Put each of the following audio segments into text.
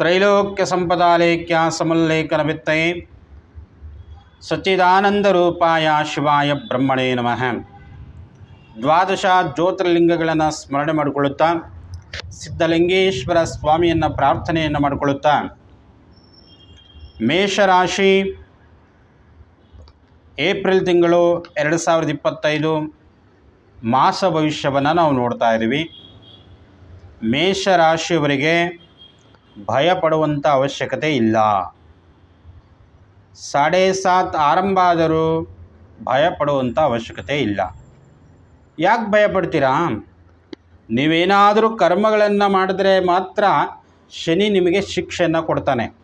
ತ್ರೈಲೋಕ್ಯ ಸಂಪದಾಲೇಖ್ಯ ಸಮಲ್ಲೇಖನ ವಿತ್ತೈ ಸಚ್ಚಿದಾನಂದ ರೂಪಾಯ ಶಿವಾಯ ಬ್ರಹ್ಮಣೇ ನಮಃ. ದ್ವಾದಶ ಜ್ಯೋತಿರ್ಲಿಂಗಗಳನ್ನು ಸ್ಮರಣೆ ಮಾಡಿಕೊಳ್ಳುತ್ತಾ, ಸಿದ್ಧಲಿಂಗೇಶ್ವರ ಸ್ವಾಮಿಯನ್ನು ಪ್ರಾರ್ಥನೆಯನ್ನು ಮಾಡಿಕೊಳ್ಳುತ್ತಾ, ಮೇಷರಾಶಿ ಏಪ್ರಿಲ್ ತಿಂಗಳು ಎರಡು ಸಾವಿರದ ಇಪ್ಪತ್ತೈದು ಮಾಸ ಭವಿಷ್ಯವನ್ನು ನಾವು ನೋಡ್ತಾ ಇದ್ದೀವಿ. ಮೇಷರಾಶಿಯವರಿಗೆ ಭಯ ಪಡುವಂಥ ಅವಶ್ಯಕತೆ ಇಲ್ಲ. ಸಾಡೆ ಸಾತ್ ಆರಂಭ ಆದರೂ ಭಯ ಪಡುವಂಥ ಅವಶ್ಯಕತೆ ಇಲ್ಲ. ಯಾಕೆ ಭಯಪಡ್ತೀರಾ? ನೀವೇನಾದರೂ ಕರ್ಮಗಳನ್ನು ಮಾಡಿದ್ರೆ ಮಾತ್ರ ಶನಿ ನಿಮಗೆ ಶಿಕ್ಷೆಯನ್ನು ಕೊಡ್ತಾನೆ.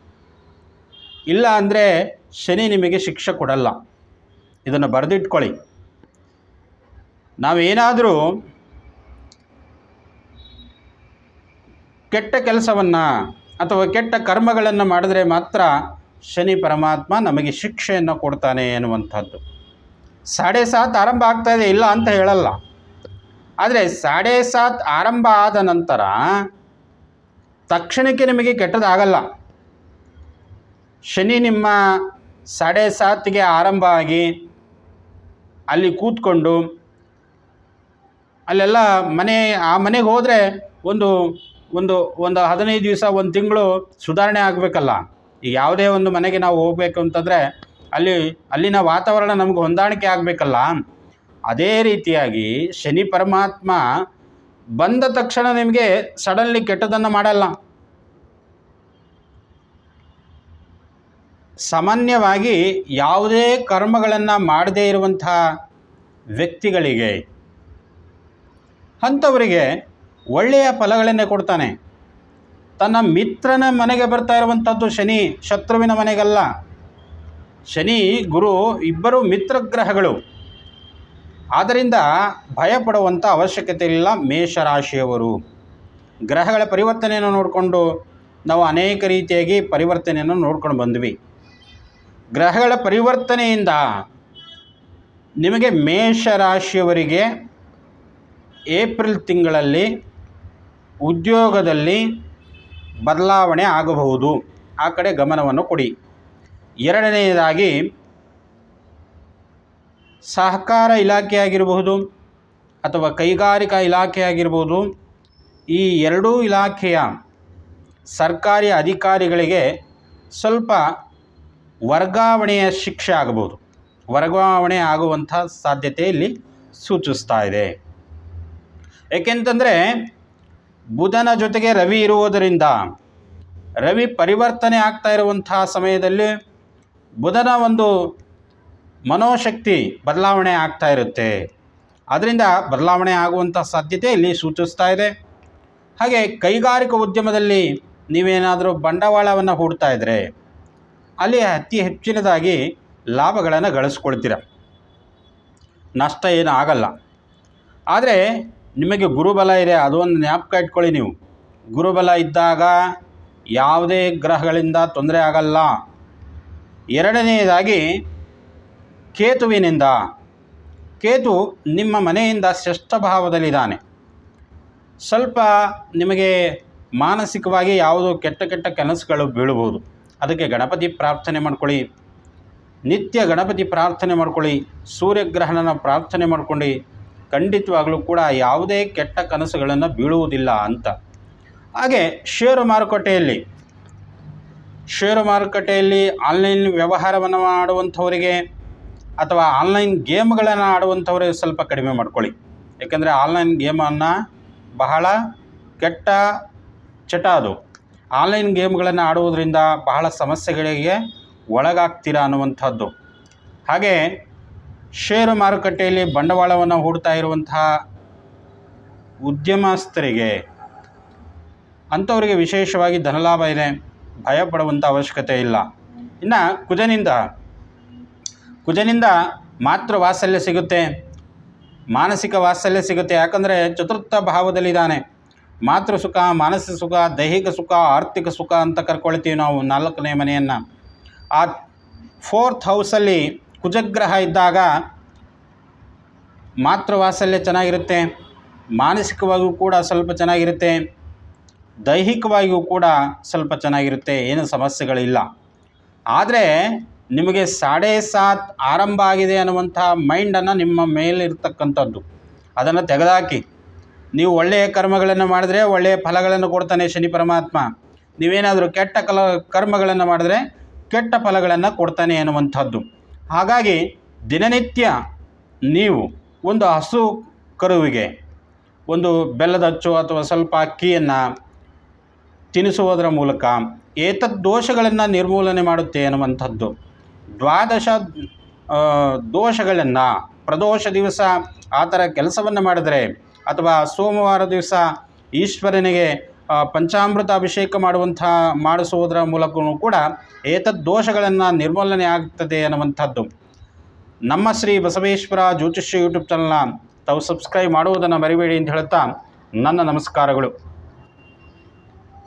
ಇಲ್ಲ ಅಂದರೆ ಶನಿ ನಿಮಗೆ ಶಿಕ್ಷೆ ಕೊಡಲ್ಲ. ಇದನ್ನು ಬರೆದಿಟ್ಕೊಳ್ಳಿ. ನಾವೇನಾದರೂ ಕೆಟ್ಟ ಕೆಲಸವನ್ನು ಅಥವಾ ಕೆಟ್ಟ ಕರ್ಮಗಳನ್ನು ಮಾಡಿದ್ರೆ ಮಾತ್ರ ಶನಿ ಪರಮಾತ್ಮ ನಮಗೆ ಶಿಕ್ಷೆಯನ್ನು ಕೊಡ್ತಾನೆ ಎನ್ನುವಂಥದ್ದು. ಸಾಡೆ ಸಾತ್ ಆರಂಭ ಆಗ್ತಾ ಇದೆ, ಇಲ್ಲ ಅಂತ ಹೇಳಲ್ಲ. ಆದರೆ ಸಾಡೆ ಸಾತ್ ಆರಂಭ ಆದ ನಂತರ ತಕ್ಷಣಕ್ಕೆ ನಿಮಗೆ ಕೆಟ್ಟದಾಗಲ್ಲ. ಶನಿ ನಿಮ್ಮ ಸಾಡೆ ಸಾತಿಗೆ ಆರಂಭ ಆಗಿ ಅಲ್ಲಿ ಕೂತ್ಕೊಂಡು ಅಲ್ಲೆಲ್ಲ ಮನೆ, ಆ ಮನೆಗೆ ಹೋದರೆ ಒಂದು ಒಂದು ಒಂದು ಹದಿನೈದು ದಿವಸ, ಒಂದು ತಿಂಗಳು ಸುಧಾರಣೆ ಆಗಬೇಕಲ್ಲ. ಈಗ ಯಾವುದೇ ಒಂದು ಮನೆಗೆ ನಾವು ಹೋಗಬೇಕು ಅಂತಂದರೆ ಅಲ್ಲಿ, ಅಲ್ಲಿನ ವಾತಾವರಣ ನಮಗೆ ಹೊಂದಾಣಿಕೆ ಆಗಬೇಕಲ್ಲ. ಅದೇ ರೀತಿಯಾಗಿ ಶನಿ ಪರಮಾತ್ಮ ಬಂದ ತಕ್ಷಣ ನಿಮಗೆ ಸಡನ್ಲಿ ಕೆಟ್ಟದನ್ನು ಮಾಡಲ್ಲ. ಸಾಮಾನ್ಯವಾಗಿ ಯಾವುದೇ ಕರ್ಮಗಳನ್ನು ಮಾಡದೇ ಇರುವಂತಹ ವ್ಯಕ್ತಿಗಳಿಗೆ, ಅಂಥವರಿಗೆ ಒಳ್ಳೆಯ ಫಲಗಳನ್ನೇ ಕೊಡ್ತಾನೆ. ತನ್ನ ಮಿತ್ರನ ಮನೆಗೆ ಬರ್ತಾ ಇರುವಂಥದ್ದು ಶನಿ, ಶತ್ರುವಿನ ಮನೆಗಲ್ಲ. ಶನಿ, ಗುರು ಇಬ್ಬರು ಮಿತ್ರಗ್ರಹಗಳು. ಆದ್ದರಿಂದ ಭಯಪಡುವಂಥ ಅವಶ್ಯಕತೆ ಇಲ್ಲ ಮೇಷರಾಶಿಯವರು. ಗ್ರಹಗಳ ಪರಿವರ್ತನೆಯನ್ನು ನೋಡಿಕೊಂಡು ನಾವು ಅನೇಕ ರೀತಿಯಾಗಿ ಪರಿವರ್ತನೆಯನ್ನು ನೋಡ್ಕೊಂಡು ಬಂದ್ವಿ. ಗ್ರಹಗಳ ಪರಿವರ್ತನೆಯಿಂದ ನಿಮಗೆ ಮೇಷರಾಶಿಯವರಿಗೆ ಏಪ್ರಿಲ್ ತಿಂಗಳಲ್ಲಿ ಉದ್ಯೋಗದಲ್ಲಿ ಬದಲಾವಣೆ ಆಗಬಹುದು. ಆ ಕಡೆ ಗಮನವನ್ನು ಕೊಡಿ. ಎರಡನೆಯದಾಗಿ, ಸಹಕಾರ ಇಲಾಖೆ ಆಗಿರಬಹುದು ಅಥವಾ ಕೈಗಾರಿಕಾ ಇಲಾಖೆ ಆಗಿರ್ಬೋದು, ಈ ಎರಡೂ ಇಲಾಖೆಯ ಸರ್ಕಾರಿ ಅಧಿಕಾರಿಗಳಿಗೆ ಸ್ವಲ್ಪ ವರ್ಗಾವಣೆಯ ಶಿಕ್ಷೆ ಆಗಬಹುದು. ವರ್ಗಾವಣೆ ಆಗುವಂಥ ಸಾಧ್ಯತೆ ಇಲ್ಲಿ ಸೂಚಿಸ್ತಾ ಇದೆ. ಏಕೆಂತಂದರೆ ಬುಧನ ಜೊತೆಗೆ ರವಿ ಇರುವುದರಿಂದ ರವಿ ಪರಿವರ್ತನೆ ಆಗ್ತಾ ಇರುವಂತಹ ಸಮಯದಲ್ಲಿ ಬುಧನ ಒಂದು ಮನೋಶಕ್ತಿ ಬದಲಾವಣೆ ಆಗ್ತಾ ಇರುತ್ತೆ. ಅದರಿಂದ ಬದಲಾವಣೆ ಆಗುವಂಥ ಸಾಧ್ಯತೆ ಇಲ್ಲಿ ಸೂಚಿಸ್ತಾ ಇದೆ. ಹಾಗೆ ಕೈಗಾರಿಕಾ ಉದ್ಯಮದಲ್ಲಿ ನೀವೇನಾದರೂ ಬಂಡವಾಳವನ್ನು ಹೂಡ್ತಾ ಇದ್ದರೆ ಅಲ್ಲಿ ಅತಿ ಹೆಚ್ಚಿನದಾಗಿ ಲಾಭಗಳನ್ನು ಗಳಿಸ್ಕೊಳ್ತೀರ. ನಷ್ಟ ಏನು ಆಗಲ್ಲ. ಆದರೆ ನಿಮಗೆ ಗುರುಬಲ ಇದೆ, ಅದೊಂದು ಜ್ಞಾಪಕ ಇಟ್ಕೊಳ್ಳಿ ನೀವು. ಗುರುಬಲ ಇದ್ದಾಗ ಯಾವುದೇ ಗ್ರಹಗಳಿಂದ ತೊಂದರೆ ಆಗಲ್ಲ. ಎರಡನೆಯದಾಗಿ, ಕೇತುವಿನಿಂದ. ಕೇತು ನಿಮ್ಮ ಮನೆಯಿಂದ ಶ್ರೇಷ್ಠ ಭಾವದಲ್ಲಿದ್ದಾನೆ. ಸ್ವಲ್ಪ ನಿಮಗೆ ಮಾನಸಿಕವಾಗಿ ಯಾವುದೋ ಕೆಟ್ಟ ಕೆಟ್ಟ ಕನಸುಗಳು ಬೀಳಬಹುದು. ಅದಕ್ಕೆ ಗಣಪತಿ ಪ್ರಾರ್ಥನೆ ಮಾಡ್ಕೊಳ್ಳಿ. ನಿತ್ಯ ಗಣಪತಿ ಪ್ರಾರ್ಥನೆ ಮಾಡ್ಕೊಳ್ಳಿ. ಸೂರ್ಯಗ್ರಹಣನ ಪ್ರಾರ್ಥನೆ ಮಾಡ್ಕೊಂಡು ಖಂಡಿತವಾಗಲೂ ಕೂಡ ಯಾವುದೇ ಕೆಟ್ಟ ಕನಸುಗಳನ್ನು ಬೀಳುವುದಿಲ್ಲ ಅಂತ. ಹಾಗೆ ಷೇರು ಮಾರುಕಟ್ಟೆಯಲ್ಲಿ ಷೇರು ಮಾರುಕಟ್ಟೆಯಲ್ಲಿ ಆನ್ಲೈನ್ ವ್ಯವಹಾರವನ್ನು ಮಾಡುವಂಥವರಿಗೆ ಅಥವಾ ಆನ್ಲೈನ್ ಗೇಮ್ಗಳನ್ನು ಆಡುವಂಥವ್ರಿಗೆ ಸ್ವಲ್ಪ ಕಡಿಮೆ ಮಾಡ್ಕೊಳ್ಳಿ. ಏಕೆಂದರೆ ಆನ್ಲೈನ್ ಗೇಮನ್ನು ಬಹಳ ಕೆಟ್ಟ ಚಟ ಅದು. ಆನ್ಲೈನ್ ಗೇಮ್ಗಳನ್ನು ಆಡುವುದರಿಂದ ಬಹಳ ಸಮಸ್ಯೆಗಳಿಗೆ ಒಳಗಾಗ್ತೀರಾ ಅನ್ನುವಂಥದ್ದು. ಹಾಗೆ ಷೇರು ಮಾರುಕಟ್ಟೆಯಲ್ಲಿ ಬಂಡವಾಳವನ್ನು ಹೂಡ್ತಾ ಇರುವಂತಹ ಉದ್ಯಮಸ್ಥರಿಗೆ ಅಂಥವರಿಗೆ ವಿಶೇಷವಾಗಿ ಧನಲಾಭ ಇದೆ, ಭಯ ಪಡುವಂಥ ಅವಶ್ಯಕತೆ ಇಲ್ಲ. ಇನ್ನು ಕುಜನಿಂದ ಕುಜನಿಂದ ಮಾತೃ ವಾತ್ಸಲ್ಯ ಸಿಗುತ್ತೆ, ಮಾನಸಿಕ ವಾತ್ಸಲ್ಯ ಸಿಗುತ್ತೆ. ಯಾಕಂದರೆ ಚತುರ್ಥ ಭಾವದಲ್ಲಿದ್ದಾನೆ. ಮಾತೃ ಸುಖ, ಮಾನಸಿಕ ಸುಖ, ದೈಹಿಕ ಸುಖ, ಆರ್ಥಿಕ ಸುಖ ಅಂತ ಕರ್ಕೊಳ್ತೀವಿ ನಾವು ನಾಲ್ಕನೇ ಮನೆಯನ್ನು. ಆ ಫೋರ್ತ್ ಹೌಸಲ್ಲಿ ಕುಜಗ್ರಹ ಇದ್ದಾಗ ಮಾತೃವಾತ್ಸಲ್ಯ ಚೆನ್ನಾಗಿರುತ್ತೆ, ಮಾನಸಿಕವಾಗಿಯೂ ಕೂಡ ಸ್ವಲ್ಪ ಚೆನ್ನಾಗಿರುತ್ತೆ, ದೈಹಿಕವಾಗಿಯೂ ಕೂಡ ಸ್ವಲ್ಪ ಚೆನ್ನಾಗಿರುತ್ತೆ, ಏನು ಸಮಸ್ಯೆಗಳಿಲ್ಲ. ಆದರೆ ನಿಮಗೆ ಸಾಡೆ ಸಾತ್ ಆರಂಭ ಆಗಿದೆ ಅನ್ನುವಂಥ ಮೈಂಡನ್ನು ನಿಮ್ಮ ಮೇಲಿರ್ತಕ್ಕಂಥದ್ದು. ಅದನ್ನು ತೆಗೆದಾಕಿ. ನೀವು ಒಳ್ಳೆಯ ಕರ್ಮಗಳನ್ನು ಮಾಡಿದ್ರೆ ಒಳ್ಳೆಯ ಫಲಗಳನ್ನು ಕೊಡ್ತಾನೆ ಶನಿ ಪರಮಾತ್ಮ. ನೀವೇನಾದರೂ ಕೆಟ್ಟ ಕಲ, ಕರ್ಮಗಳನ್ನು ಮಾಡಿದ್ರೆ ಕೆಟ್ಟ ಫಲಗಳನ್ನು ಕೊಡ್ತಾನೆ ಅನ್ನುವಂಥದ್ದು. ಹಾಗಾಗಿ ದಿನನಿತ್ಯ ನೀವು ಒಂದು ಹಸು ಕರುವಿಗೆ ಒಂದು ಬೆಲ್ಲದ ಅಚ್ಚು ಅಥವಾ ಸ್ವಲ್ಪ ಅಕ್ಕಿಯನ್ನು ತಿನ್ನಿಸುವುದರ ಮೂಲಕ ಏತದ್ ದೋಷಗಳನ್ನು ನಿರ್ಮೂಲನೆ ಮಾಡುತ್ತೆ ಅನ್ನುವಂಥದ್ದು ದ್ವಾದಶ ದೋಷಗಳನ್ನು ಪ್ರದೋಷ ದಿವಸ ಆ ಥರ ಕೆಲಸವನ್ನು ಮಾಡಿದರೆ ಅಥವಾ ಸೋಮವಾರ ದಿವಸ ಈಶ್ವರನಿಗೆ ಪಂಚಾಮೃತ ಅಭಿಷೇಕ ಮಾಡುವಂಥ ಮಾಡಿಸುವುದರ ಮೂಲಕವೂ ಕೂಡ ಏತದ್ ದೋಷಗಳನ್ನು ನಿರ್ಮೂಲನೆ ಆಗ್ತದೆ ಅನ್ನುವಂಥದ್ದು. ನಮ್ಮ ಶ್ರೀ ಬಸವೇಶ್ವರ ಜ್ಯೋತಿಷ್ಯ ಯೂಟ್ಯೂಬ್ ಚಾನಲ್ನ ತಾವು ಸಬ್ಸ್ಕ್ರೈಬ್ ಮಾಡುವುದನ್ನು ಮರಿಬೇಡಿ ಅಂತ ಹೇಳ್ತಾ ನನ್ನ ನಮಸ್ಕಾರಗಳು.